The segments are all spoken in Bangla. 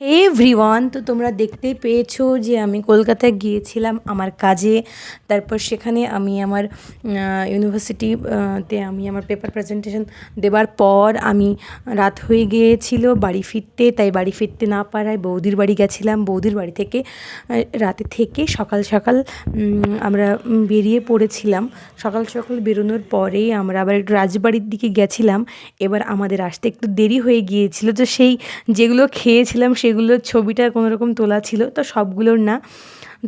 Hey, এভরিওয়ান, তো তোমরা দেখতেই পেয়েছ যে আমি কলকাতায় গিয়েছিলাম আমার কাজে। তারপর সেখানে আমি আমার ইউনিভার্সিটি তে আমি আমার পেপার প্রেজেন্টেশন দেবার পর আমি রাত হয়ে গিয়েছিল বাড়ি ফিরতে। তাই বাড়ি ফিরতে না পারায় বৌদির বাড়ি গেছিলাম। বৌদির বাড়ি থেকে রাতে থেকে সকাল সকাল আমরা বেরিয়ে পড়েছিলাম। সকাল সকাল বেরোনোর পরেই আমরা আবার একটু রাজবাড়ির দিকে গেছিলাম। এবার আমাদের আসতে একটু দেরি হয়ে গিয়েছিল। তো সেই যেগুলো খেয়েছিলাম সেগুলোর ছবিটা কোনো রকম তোলা ছিল, তো সবগুলোর না।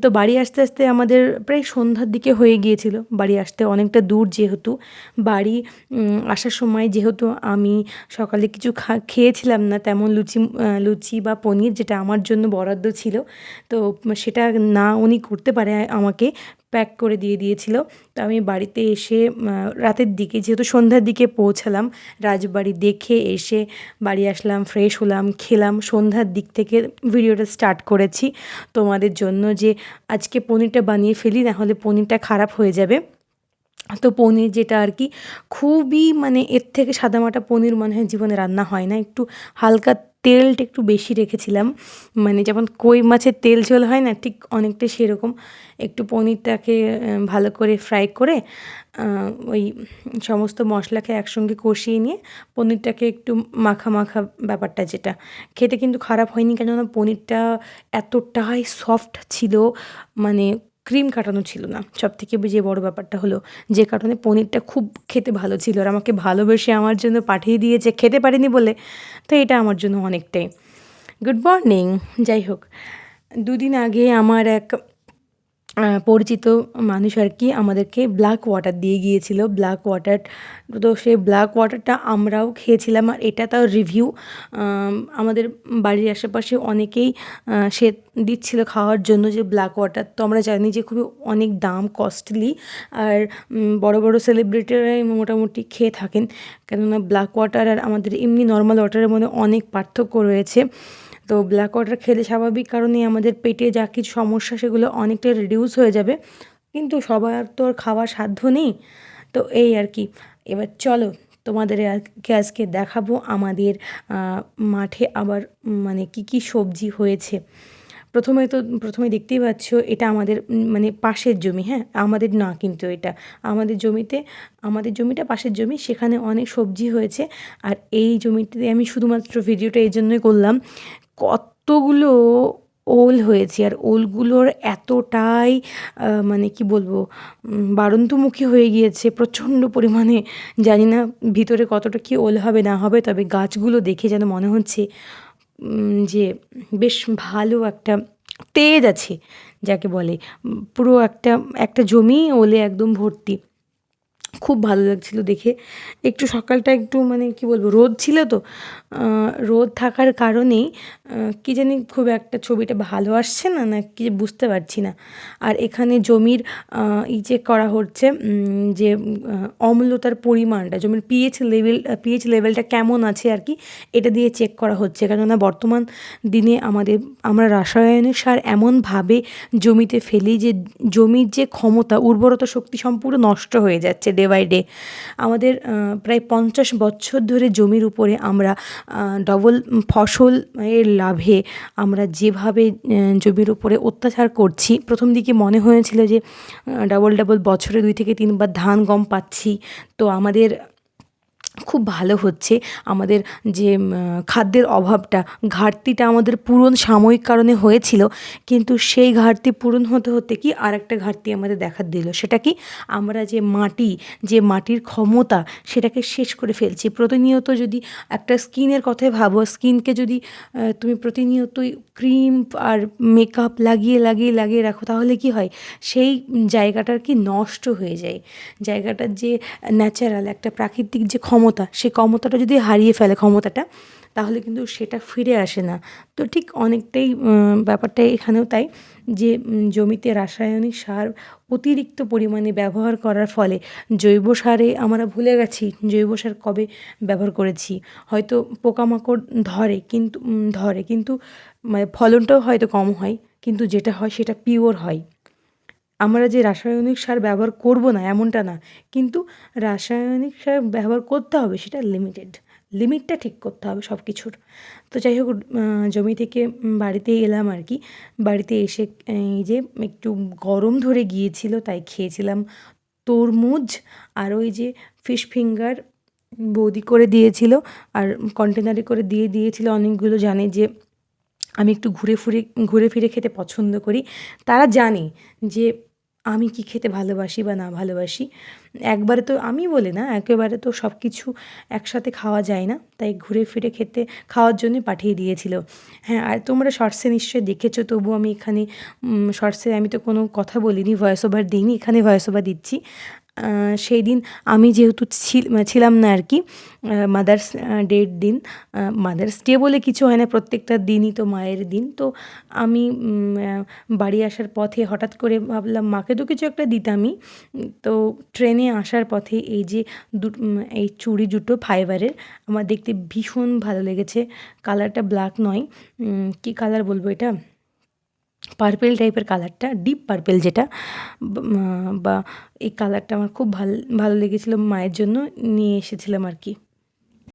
তো বাড়ি আসতে আসতে আমাদের প্রায় সন্ধ্যার দিকে হয়ে গিয়েছিল। বাড়ি আসতে অনেকটা দূর যেহেতু। বাড়ি আসার সময় যেহেতু আমি সকালে কিছু খা, খেয়েছিলাম না, তেমন লুচি লুচি বা পনির যেটা আমার জন্য বরাদ্দ ছিল, তো সেটা না উনি করতে পারে আমাকে প্যাক করে দিয়ে দিয়েছিল। তো আমি বাড়িতে এসে রাতের দিকে যেহেতু সন্ধ্যার দিকে পৌঁছালাম, রাজবাড়ি দেখে এসে বাড়ি আসলাম ফ্রেশ হলাম, খেলাম। সন্ধ্যার দিক থেকে ভিডিওটা স্টার্ট করেছি। তোমাদের জন্য যে আজকে পনিরটা বানিয়ে ফেলি, না হলে পনিরটা খারাপ হয়ে যাবে। তো পনির যেটা আর কি, খুবই মানে এর থেকে সাদামাটা পনির মনে হয় জীবনে রান্না হয় না। একটু হালকা তেলটা একটু বেশি রেখেছিলাম। মানে যেমন কই মাছের তেল ঝোল হয় না, ঠিক অনেকটা সেরকম। একটু পনিরটাকে ভালো করে ফ্রাই করে ওই সমস্ত মশলাকে একসঙ্গে কষিয়ে নিয়ে পনিরটাকে একটু মাখা মাখা ব্যাপারটা যেটা। খেতে কিন্তু খারাপ হয়নি কেননা পনিরটা এতটাই সফট ছিল মানে ক্রিম কাটানো ছিল না। সব থেকে যে বড় ব্যাপারটা হলো, যে কারণে পনিরটা খুব খেতে ভালো ছিল আর আমাকে ভালোবেসে আমার জন্য পাঠিয়ে দিয়েছে, খেতে পারিনি বলে। তো এটা আমার জন্য অনেকটাই। গুড মর্নিং যাই হোক। দুদিন আগে আমার এক পরিচিত মানুষ আর কি আমাদেরকে ব্ল্যাক ওয়াটার দিয়ে গিয়েছিল। ব্ল্যাক ওয়াটার তো সেই ব্ল্যাক ওয়াটারটা আমরাও খেয়েছিলাম আর এটা তাও রিভিউ আমাদের বাড়ির আশেপাশে অনেকেই সে দিচ্ছিল খাওয়ার জন্য যে ব্ল্যাক ওয়াটার তো আমরা জানি যে খুবই অনেক দাম কস্টলি আর বড় বড় সেলিব্রিটিরাই মোটামুটি খেয়ে থাকেন। কেননা ব্ল্যাক ওয়াটার আর আমাদের এমনি নর্মাল ওয়াটারের মধ্যে অনেক পার্থক্য রয়েছে। তো ব্ল্যাক ওয়াটার খেলে স্বাভাবিক কারণেই আমাদের পেটে যা কিছু সমস্যা, সেগুলো অনেকটা রিডিউস হয়ে যাবে। কিন্তু সবার তো আর খাওয়ার সাধ্য নেই। তো এই আর কি। এবার চলো তোমাদের আজকে দেখাবো আমাদের মাঠে আবার মানে কি কি সবজি হয়েছে। প্রথমে তো প্রথমে দেখতেই পাচ্ছ এটা আমাদের মানে পাশের জমি হ্যাঁ? আমাদের না কিন্তু এটা। আমাদের জমিতে আমাদের জমিটা পাশের জমি সেখানে অনেক সবজি হয়েছে। আর এই জমিটাতে আমি শুধুমাত্র ভিডিওটা এই জন্যই করলাম কতগুলো ওল হয়েছে। আর ওলগুলোর এতটাই মানে কি বলব উম, বাড়ন্তমুখী হয়ে গিয়েছে প্রচণ্ড পরিমাণে। জানি না ভিতরে কতটা কি ওল হবে না হবে তবে গাছগুলো দেখে যেন মনে হচ্ছে যে বেশ ভালো একটা তেজ আছে, যাকে বলে, পুরো একটা একটা জমি ওলে একদম ভর্তি। খুব ভালো লাগছিল দেখে। একটু সকালটা একটু মানে কি বলব, রোদ ছিল তো। রোদ থাকার কারণেই কি জানি খুব একটা ছবিটা ভালো আসছে না না কি বুঝতে পারছি না। আর এখানে জমির ই যে করা হচ্ছে যে অম্লতার পরিমাণটা, জমির পিএইচ লেভেল পিএইচ লেভেলটা কেমন আছে আর কি, এটা দিয়ে চেক করা হচ্ছে। কেননা বর্তমান দিনে আমাদের, আমরা রাসায়নিক সার এমনভাবে জমিতে ফেলি যে, জমির যে ক্ষমতা, উর্বরতা শক্তি সম্পূর্ণ নষ্ট হয়ে যাচ্ছে ডে বাই ডে আমাদের প্রায় পঞ্চাশ বছর ধরে জমির উপরে আমরা ডবল ফসল এর লাভে আমরা যেভাবে জমির উপরে অত্যাচার করছি, প্রথম দিকে মনে হয়েছিল যে ডবল ডবল বছরে দুই থেকে তিনবার ধান গম পাচ্ছি। তো আমাদের খুব ভালো হচ্ছে। আমাদের যে খাদ্যের অভাবটা, ঘাটতিটা আমাদের পূরণ সাময়িক কারণে হয়েছিল। কিন্তু সেই ঘাটতি পূরণ হতে হতে কি আর একটা ঘাটতি আমাদের দেখা দিল? সেটা কি আমরা যে মাটি, যে মাটির ক্ষমতা, সেটাকে শেষ করে ফেলছি। প্রতিনিয়ত যদি একটা স্কিনের কথাই ভাবো, স্কিনকে যদি তুমি প্রতিনিয়তই ক্রিম আর মেকআপ লাগিয়ে লাগিয়ে লাগিয়ে রাখো, তাহলে কি হয়? সেই জায়গাটার কি নষ্ট হয়ে যায়। জায়গাটার যে ন্যাচারাল একটা প্রাকৃতিক যে ক্ষমতা সেই ক্ষমতাটা যদি হারিয়ে ফেলে ক্ষমতাটা, তাহলে কিন্তু সেটা ফিরে আসে না। তো ঠিক অনেকটাই ব্যাপারটা এখানেও তাই যে জমিতে রাসায়নিক সার অতিরিক্ত পরিমাণে ব্যবহার করার ফলে জৈব সারে আমরা ভুলে গেছি জৈব সার কবে ব্যবহার করেছি। হয়তো পোকামাকড় ধরে কিন্তু ধরে কিন্তু মানে ফলনটাও হয়তো কম হয়, কিন্তু যেটা হয় সেটা পিওর হয়। আমরা যে রাসায়নিক সার ব্যবহার করব না, এমনটা না। কিন্তু রাসায়নিক সার ব্যবহার করতে হবে, সেটা লিমিটেড লিমিটটা ঠিক করতে হবে সব কিছুর তো যাই হোক জমি থেকে বাড়িতে এলাম আর কি। বাড়িতে এসে, এই যে একটু গরম ধরে গিয়েছিল, তাই খেয়েছিলাম তরমুজ আর ওই যে ফিশ ফিঙ্গার বৌদি করে দিয়েছিল আর কন্টেনারে করে দিয়ে দিয়েছিল। অনেকগুলো জানে যে আমি একটু ঘুরে ফুরে, ঘুরে ফিরে খেতে পছন্দ করি। তারা জানে যে আমি কি খেতে ভালোবাসি বা না ভালোবাসি? একবারে তো আমি বলে না, একেবারে তো সব কিছু একসাথে খাওয়া যায় না। তাই ঘুরে ফিরে খেতে, খাওয়ার জন্য পাঠিয়ে দিয়েছিল। হ্যাঁ আর তোমরা শর্টসে নিশ্চয়ই দেখেছ, তবু আমি এখানে শর্টসে আমি তো কোনো কথা বলিনি ভয়েস ওভার দিইনি, এখানে ভয়েস ওভার দিচ্ছি। সেই দিন আমি যেহেতু ছিল- ছিলাম না আর কি মাদার্স ডের দিন মাদার্স ডে বলে কিছু হয় না, প্রত্যেকটা দিনই তো মায়ের দিন, তো আমি বাড়ি আসার পথে হঠাৎ করে ভাবলাম মাকে তো কিছু একটা দিতামই, তো ট্রেনে আসার পথে এই যে দু এই চুড়ি দুটো ফাইবারের আমার দেখতে ভীষণ ভালো লেগেছে কালারটা ব্ল্যাক নয় কী কালার বলব এটা? পার্পেল টাইপের কালারটা ডিপ পার্পেল যেটা বা- এই কালারটা আমার খুব ভালো, ভালো লেগেছিলো মায়ের জন্য, নিয়ে এসেছিলাম আর কি।